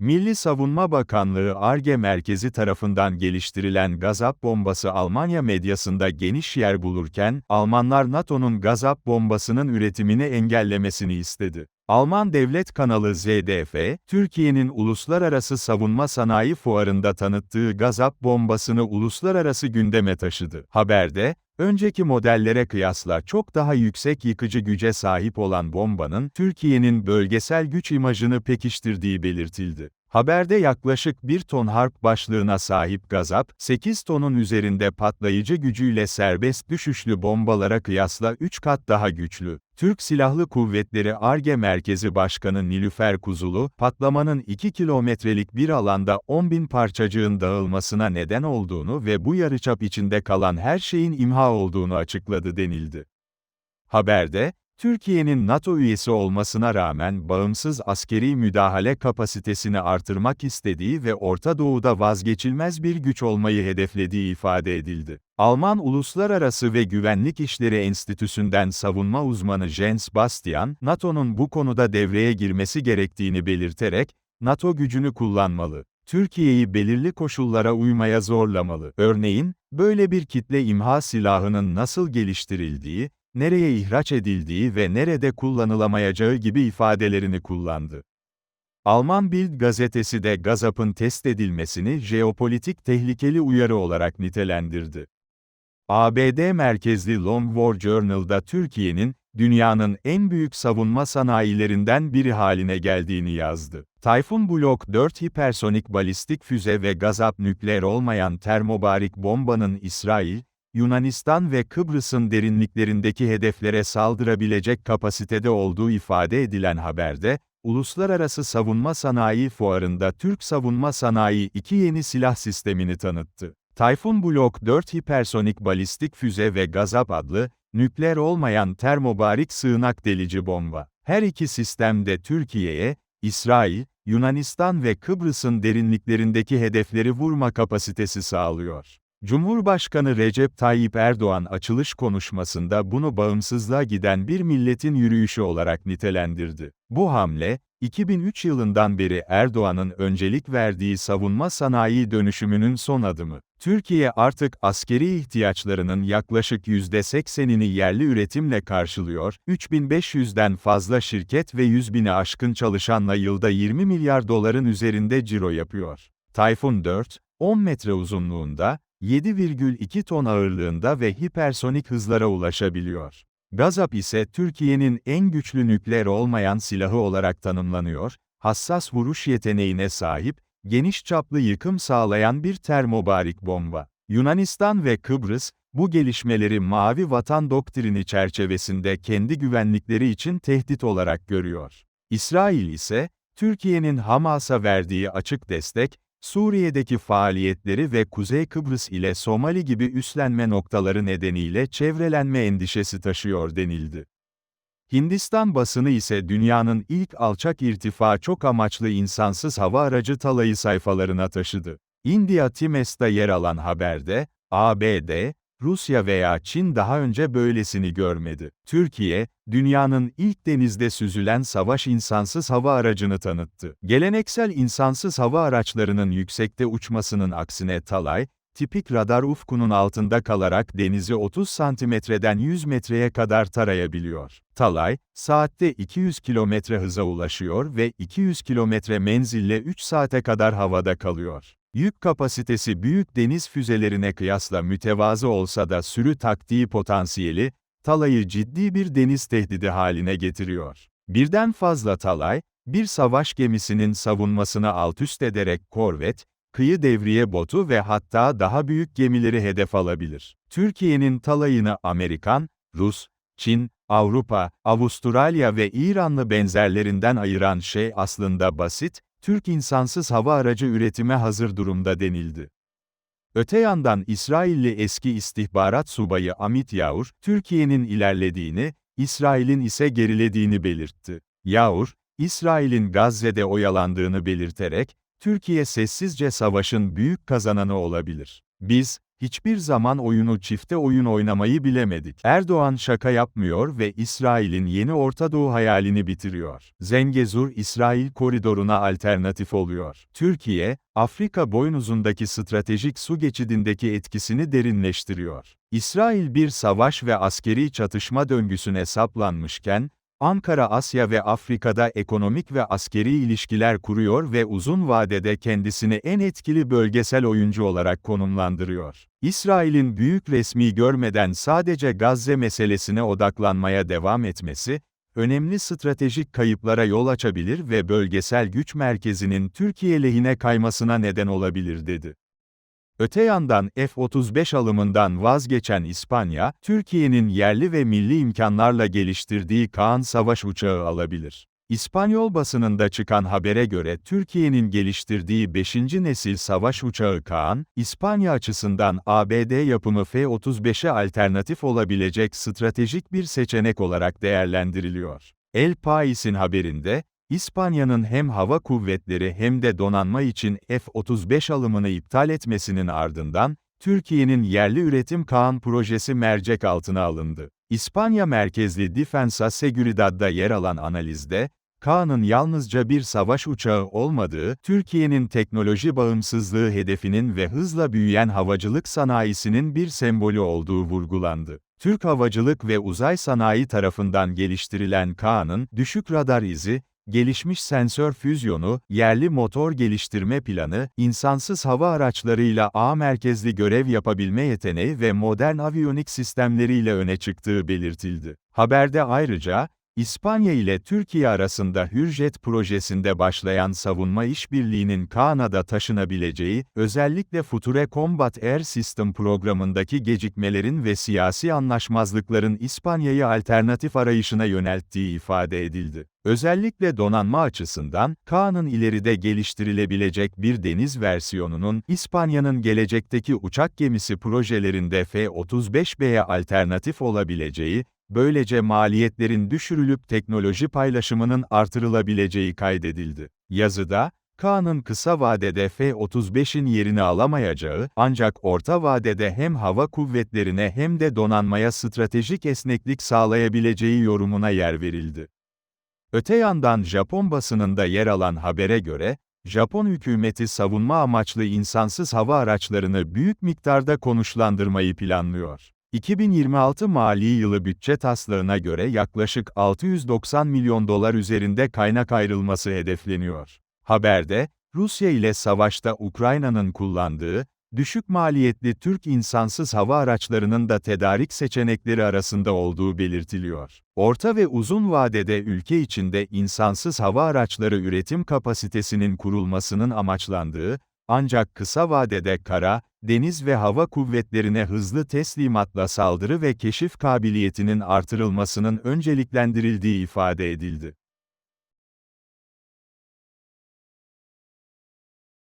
Milli Savunma Bakanlığı ARGE merkezi tarafından geliştirilen Gazap bombası Almanya medyasında geniş yer bulurken, Almanlar NATO'nun Gazap bombasının üretimini engellemesini istedi. Alman devlet kanalı ZDF, Türkiye'nin uluslararası savunma sanayi fuarında tanıttığı Gazap bombasını uluslararası gündeme taşıdı. Haberde, önceki modellere kıyasla çok daha yüksek yıkıcı güce sahip olan bombanın, Türkiye'nin bölgesel güç imajını pekiştirdiği belirtildi. Haberde yaklaşık 1 ton harp başlığına sahip Gazap, 8 tonun üzerinde patlayıcı gücüyle serbest düşüşlü bombalara kıyasla 3 kat daha güçlü. Türk Silahlı Kuvvetleri ARGE Merkezi Başkanı Nilüfer Kuzulu, patlamanın 2 kilometrelik bir alanda 10 bin parçacığın dağılmasına neden olduğunu ve bu yarıçap içinde kalan her şeyin imha olduğunu açıkladı denildi. Haberde, Türkiye'nin NATO üyesi olmasına rağmen bağımsız askeri müdahale kapasitesini artırmak istediği ve Orta Doğu'da vazgeçilmez bir güç olmayı hedeflediği ifade edildi. Alman Uluslararası ve Güvenlik İşleri Enstitüsü'nden savunma uzmanı Jens Bastian, NATO'nun bu konuda devreye girmesi gerektiğini belirterek, NATO gücünü kullanmalı. Türkiye'yi belirli koşullara uymaya zorlamalı. Örneğin, böyle bir kitle imha silahının nasıl geliştirildiği, nereye ihraç edildiği ve nerede kullanılamayacağı gibi ifadelerini kullandı. Alman Bild gazetesi de Gazap'ın test edilmesini jeopolitik tehlikeli uyarı olarak nitelendirdi. ABD merkezli Long War Journal'da Türkiye'nin, dünyanın en büyük savunma sanayilerinden biri haline geldiğini yazdı. Tayfun Blok 4 hipersonik balistik füze ve Gazap nükleer olmayan termobarik bombanın İsrail, Yunanistan ve Kıbrıs'ın derinliklerindeki hedeflere saldırabilecek kapasitede olduğu ifade edilen haberde, Uluslararası Savunma Sanayi Fuarı'nda Türk Savunma Sanayi iki yeni silah sistemini tanıttı. Tayfun Blok 4 hipersonik balistik füze ve Gazap adlı, nükleer olmayan termobarik sığınak delici bomba. Her iki sistem de Türkiye'ye, İsrail, Yunanistan ve Kıbrıs'ın derinliklerindeki hedefleri vurma kapasitesi sağlıyor. Cumhurbaşkanı Recep Tayyip Erdoğan açılış konuşmasında bunu bağımsızlığa giden bir milletin yürüyüşü olarak nitelendirdi. Bu hamle, 2003 yılından beri Erdoğan'ın öncelik verdiği savunma sanayi dönüşümünün son adımı. Türkiye artık askeri ihtiyaçlarının yaklaşık %80'ini yerli üretimle karşılıyor, 3500'den fazla şirket ve 100 bini aşkın çalışanla yılda 20 milyar doların üzerinde ciro yapıyor. Tayfun 4, 10 metre uzunluğunda, 7,2 ton ağırlığında ve hipersonik hızlara ulaşabiliyor. Gazap ise Türkiye'nin en güçlü nükleer olmayan silahı olarak tanımlanıyor, hassas vuruş yeteneğine sahip, geniş çaplı yıkım sağlayan bir termobarik bomba. Yunanistan ve Kıbrıs, bu gelişmeleri Mavi Vatan doktrini çerçevesinde kendi güvenlikleri için tehdit olarak görüyor. İsrail ise, Türkiye'nin Hamas'a verdiği açık destek, Suriye'deki faaliyetleri ve Kuzey Kıbrıs ile Somali gibi üslenme noktaları nedeniyle çevrelenme endişesi taşıyor denildi. Hindistan basını ise dünyanın ilk alçak irtifa çok amaçlı insansız hava aracı Talay'ı sayfalarına taşıdı. India Times'ta yer alan haberde, ABD, Rusya veya Çin daha önce böylesini görmedi. Türkiye, dünyanın ilk denizde süzülen savaş insansız hava aracını tanıttı. Geleneksel insansız hava araçlarının yüksekte uçmasının aksine Talay, tipik radar ufkunun altında kalarak denizi 30 santimetreden 100 metreye kadar tarayabiliyor. Talay, saatte 200 kilometre hıza ulaşıyor ve 200 kilometre menzille 3 saate kadar havada kalıyor. Yük kapasitesi büyük deniz füzelerine kıyasla mütevazı olsa da sürü taktiği potansiyeli, Talay'ı ciddi bir deniz tehdidi haline getiriyor. Birden fazla Talay, bir savaş gemisinin savunmasını altüst ederek korvet, kıyı devriye botu ve hatta daha büyük gemileri hedef alabilir. Türkiye'nin Talay'ını Amerikan, Rus, Çin, Avrupa, Avustralya ve İranlı benzerlerinden ayıran şey aslında basit, Türk insansız hava aracı üretime hazır durumda denildi. Öte yandan İsrailli eski istihbarat subayı Amit Yaur, Türkiye'nin ilerlediğini, İsrail'in ise gerilediğini belirtti. Yaur, İsrail'in Gazze'de oyalandığını belirterek, Türkiye sessizce savaşın büyük kazananı olabilir. Biz, hiçbir zaman oyunu çifte oyun oynamayı bilemedik. Erdoğan şaka yapmıyor ve İsrail'in yeni Orta Doğu hayalini bitiriyor. Zengezur, İsrail koridoruna alternatif oluyor. Türkiye, Afrika boynuzundaki stratejik su geçidindeki etkisini derinleştiriyor. İsrail bir savaş ve askeri çatışma döngüsüne saplanmışken, Ankara Asya ve Afrika'da ekonomik ve askeri ilişkiler kuruyor ve uzun vadede kendisini en etkili bölgesel oyuncu olarak konumlandırıyor. İsrail'in büyük resmi görmeden sadece Gazze meselesine odaklanmaya devam etmesi, önemli stratejik kayıplara yol açabilir ve bölgesel güç merkezinin Türkiye lehine kaymasına neden olabilir dedi. Öte yandan F-35 alımından vazgeçen İspanya, Türkiye'nin yerli ve milli imkanlarla geliştirdiği Kaan savaş uçağı alabilir. İspanyol basınında çıkan habere göre Türkiye'nin geliştirdiği 5. nesil savaş uçağı Kaan, İspanya açısından ABD yapımı F-35'e alternatif olabilecek stratejik bir seçenek olarak değerlendiriliyor. El Pais'in haberinde, İspanya'nın hem hava kuvvetleri hem de donanma için F-35 alımını iptal etmesinin ardından, Türkiye'nin yerli üretim Kaan projesi mercek altına alındı. İspanya merkezli Defensa Seguridad'da yer alan analizde, Kaan'ın yalnızca bir savaş uçağı olmadığı, Türkiye'nin teknoloji bağımsızlığı hedefinin ve hızla büyüyen havacılık sanayisinin bir sembolü olduğu vurgulandı. Türk Havacılık ve Uzay Sanayi tarafından geliştirilen Kaan'ın, düşük radar izi, gelişmiş sensör füzyonu, yerli motor geliştirme planı, insansız hava araçlarıyla ağ merkezli görev yapabilme yeteneği ve modern aviyonik sistemleriyle öne çıktığı belirtildi. Haberde ayrıca, İspanya ile Türkiye arasında Hürjet projesinde başlayan savunma işbirliğinin Kanada taşınabileceği, özellikle Future Combat Air System programındaki gecikmelerin ve siyasi anlaşmazlıkların İspanya'yı alternatif arayışına yönelttiği ifade edildi. Özellikle donanma açısından, Kaan'ın ileride geliştirilebilecek bir deniz versiyonunun, İspanya'nın gelecekteki uçak gemisi projelerinde F-35B'ye alternatif olabileceği, böylece maliyetlerin düşürülüp teknoloji paylaşımının artırılabileceği kaydedildi. Yazıda, Kaan'ın kısa vadede F-35'in yerini alamayacağı, ancak orta vadede hem hava kuvvetlerine hem de donanmaya stratejik esneklik sağlayabileceği yorumuna yer verildi. Öte yandan Japon basınında yer alan habere göre, Japon hükümeti savunma amaçlı insansız hava araçlarını büyük miktarda konuşlandırmayı planlıyor. 2026 mali yılı bütçe taslağına göre yaklaşık 690 milyon dolar üzerinde kaynak ayrılması hedefleniyor. Haberde, Rusya ile savaşta Ukrayna'nın kullandığı, düşük maliyetli Türk insansız hava araçlarının da tedarik seçenekleri arasında olduğu belirtiliyor. Orta ve uzun vadede ülke içinde insansız hava araçları üretim kapasitesinin kurulmasının amaçlandığı, ancak kısa vadede kara, deniz ve hava kuvvetlerine hızlı teslimatla saldırı ve keşif kabiliyetinin artırılmasının önceliklendirildiği ifade edildi.